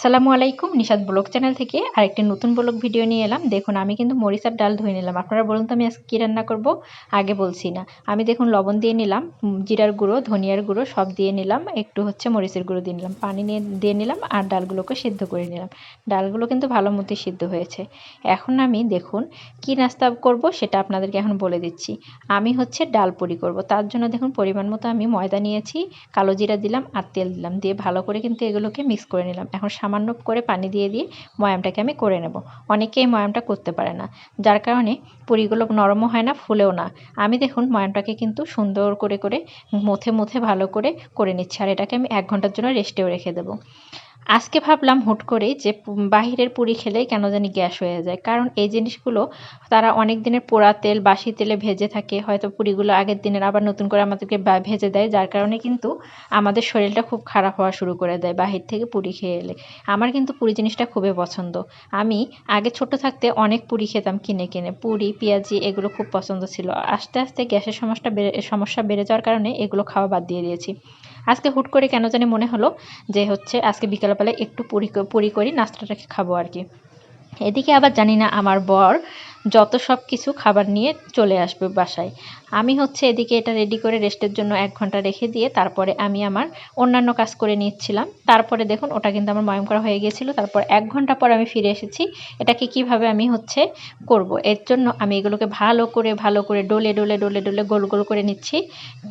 আসসালামু আলাইকুম Nishad blog channel থেকে আরেকটি নতুন ব্লগ ভিডিও নিয়ে এলাম। দেখুন, আমি কিন্তু মরিচার ডাল ধুয়ে নিলাম। আপনারা বলুন তো আমি আজকে কী রান্না করব? আগে বলছি না। আমি দেখুন, লবণ দিয়ে নিলাম জিরার গুঁড়ো, ধনিয়ার গুঁড়ো সব দিয়ে নিলাম। একটু হচ্ছে মরিচের গুঁড়ো দিয়ে নিলাম, পানি নিয়ে, দিয়ে নিলাম আর ডালগুলোকে সিদ্ধ করে নিলাম। ডালগুলো কিন্তু ভালো মতোই সিদ্ধ হয়েছে। এখন আমি দেখুন, কি নাস্তা করব সেটা আপনাদেরকে এখন বলে দিচ্ছি। আমি হচ্ছে ডাল পুরি করব। তার জন্য দেখুন, পরিমাণ মতো আমি ময়দা নিয়েছি, কালো জিরা দিলাম আর তেল দিলাম। দিয়ে ভালো করে কিন্তু এগুলোকে মিক্স করে নিলাম। এখন সামান্য করে পানি দিয়ে দিয়ে ময়ামটাকে আমি করে নেব। অনেকেই ময়ামটা করতে পারে না। যার কারণে পুরিগুলো নরমও হয় না, ফুলেও না। আমি দেখুন ময়ামটাকে কিন্তু সুন্দর করে করে, মুথে মুথে ভালো করে করে নিচ্ছি। আর এটাকে আমি এক ঘণ্টার জন্য রেস্টেও রেখে দেবো। আজকে ভাবলাম হুট করেই যে বাহিরের পুরি খেলে কেন জানি গ্যাস হয়ে যায়। কারণ এই জিনিসগুলো তারা অনেক দিনের পোড়া তেল, বাসি তেলে ভেজে থাকে। হয়তো পুরিগুলো আগের দিনের আবার নতুন করে আমাদেরকে ভেজে দেয়। যার কারণে কিন্তু আমাদের শরীরটা খুব খারাপ হওয়া শুরু করে দেয় বাহির থেকে পুরি খেয়ে এলে আমার কিন্তু পুরি জিনিসটা খুবই পছন্দ। আমি আগে ছোট থাকতে অনেক পুরি খেতাম কিনে কিনে। পুরি, পেঁয়াজি এগুলো খুব পছন্দ ছিল। আস্তে আস্তে গ্যাসের সমস্যা বেড়ে সমস্যা বেড়ে যাওয়ার কারণে এগুলো খাওয়া বাদ দিয়ে দিয়েছি। আজকে হুট করে কেন জানি মনে হলো যে হচ্ছে আজকে বিকালবেলায় একটু পুরি পুরি করি নাস্তাটাকে খাব আর কি। এদিকে আবার জানি না আমার বর যত সব কিছু খাবার নিয়ে চলে আসবে বাসায়। আমি হচ্ছে এদিকে এটা রেডি করে রেস্টের জন্য এক ঘণ্টা রেখে দিয়ে তারপরে আমি আমার অন্যান্য কাজ করে নিচ্ছিলাম। তারপরে দেখুন, ওটা কিন্তু আমার ময়ম করা হয়ে গিয়েছিল। তারপর এক ঘণ্টা পর আমি ফিরে এসেছি। এটাকে কীভাবে আমি হচ্ছে করব? এর জন্য আমি এগুলোকে ভালো করে ভালো করে ডোলে ডোলে ডোলে ডোলে গোল গোল করে নিচ্ছি।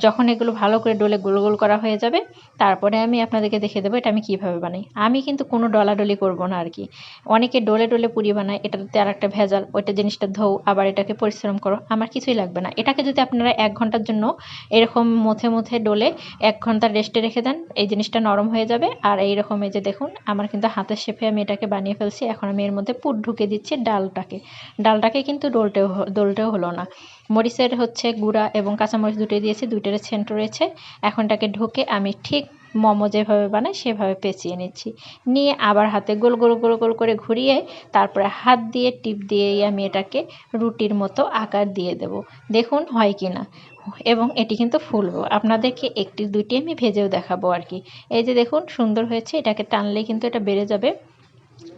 যখন এগুলো ভালো করে ডোলে গোল গোল করা হয়ে যাবে, তারপরে আমি আপনাদেরকে দেখে দেবো এটা আমি কীভাবে বানাই। আমি কিন্তু কোনো ডলাডলি করব না আর কি। অনেকে ডোলে ডোলে পুরি বানায়, এটাতে আর একটা ভেজাল, ওইটা জিনিসটা ধোও, আবার এটাকে পরিশ্রম করো, আমার কিছুই লাগবে না। এটাকে যদি আপনারা এক ঘণ্টার জন্য এরকম মুথে মুথে ডোলে এক ঘণ্টা রেস্টে রেখে দেন, এই জিনিসটা নরম হয়ে যাবে। আর এইরকম এই যে দেখুন, আমার কিন্তু হাতের শেপে আমি এটাকে বানিয়ে ফেলছি, এখন আমি এর মধ্যে পুট ঢুকে দিচ্ছি ডালটাকে। ডালটাকে কিন্তু ডোলটেও দোলটেও হলো না। মরিচের হচ্ছে গুঁড়া এবং কাঁচামরিচ দুটোই দিয়েছি দুইটার সেন্ট রয়েছে। এখন এটাকে ঢুকে আমি ঠিক মোমো যেভাবে বানাই, সেভাবে পেঁচিয়ে নিচ্ছি। নিয়ে আবার হাতে গোল গোল গোল গোল করে ঘুরিয়ে তারপরে হাত দিয়ে, টিপ দিয়েই আমি এটাকে রুটির মতো আকার দিয়ে দেব। দেখুন হয় কি না? এবং এটি কিন্তু ফুলবো। আপনাদেরকে একটি দুটি আমি ভেজেও দেখাবো আর কি। এই যে দেখুন, সুন্দর হয়েছে। এটাকে টানলে কিন্তু এটা বেড়ে যাবে।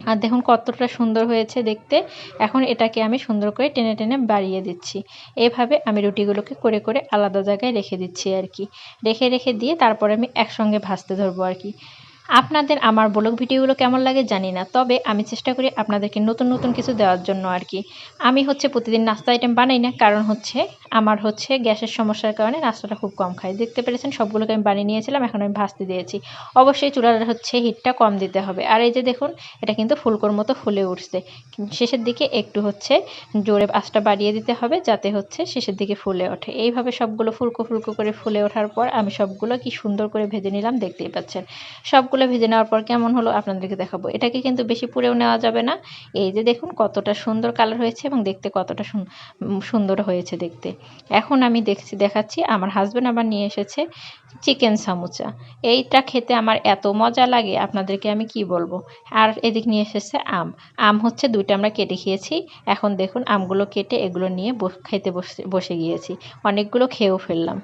আর দেখুন কতটা সুন্দর হয়েছে দেখতে। এখন এটাকে আমি সুন্দর করে টেনে টেনে বাড়িয়ে দিচ্ছি। এভাবে আমি রুটিগুলোকে করে করে আলাদা জায়গায় রেখে দিচ্ছি আর কি। রেখে রেখে দিয়ে তারপরে আমি একসঙ্গে ভাজতে ধরবো আর কি। আপনাদের আমার ব্লগ ভিডিওগুলো কেমন লাগে জানি না, তবে আমি চেষ্টা করি আপনাদেরকে নতুন নতুন কিছু দেওয়ার জন্য আর কি। আমি হচ্ছে প্রতিদিন নাস্তা আইটেম বানাই না, কারণ হচ্ছে আমার হচ্ছে গ্যাসের সমস্যার কারণে নাস্তাটা খুব কম খাই। দেখতে পেরেছেন? সবগুলোকে আমি বানিয়ে নিয়েছিলাম, এখন আমি ভাজতে দিয়েছি। অবশ্যই চুলার হচ্ছে হিটটা কম দিতে হবে। আর এই যে দেখুন, এটা কিন্তু ফুলকোর মতো ফুলে উঠছে। শেষের দিকে একটু হচ্ছে জোরে আঁচটা বাড়িয়ে দিতে হবে, যাতে হচ্ছে শেষের দিকে ফুলে ওঠে। এইভাবে সবগুলো ফুলকো ফুলকো করে ফুলে ওঠার পর আমি সবগুলো কি সুন্দর করে ভেজে নিলাম দেখতেই পাচ্ছেন। সবগুলো সবগুলো ভেজে নেওয়ার পর কেমন হলো আপনাদেরকে দেখাবো। এটাকে কিন্তু বেশি পুড়েও নেওয়া যাবে না। এই যে দেখুন কতটা সুন্দর কালার হয়েছে এবং দেখতে কতটা সুন্দর হয়েছে দেখতে। এখন আমি দেখছি, দেখাচ্ছি, আমার হাজব্যান্ড আবার নিয়ে এসেছে চিকেন সামুচা এইটা খেতে আমার এত মজা লাগে, আপনাদেরকে আমি কি বলব? আর এদিক নিয়ে এসেছে আম। আম হচ্ছে দুইটা আমরা কেটে খেয়েছি। এখন দেখুন আমগুলো কেটে এগুলো নিয়ে খেতে বসে বসে গিয়েছি। অনেকগুলো খেয়েও ফেললাম।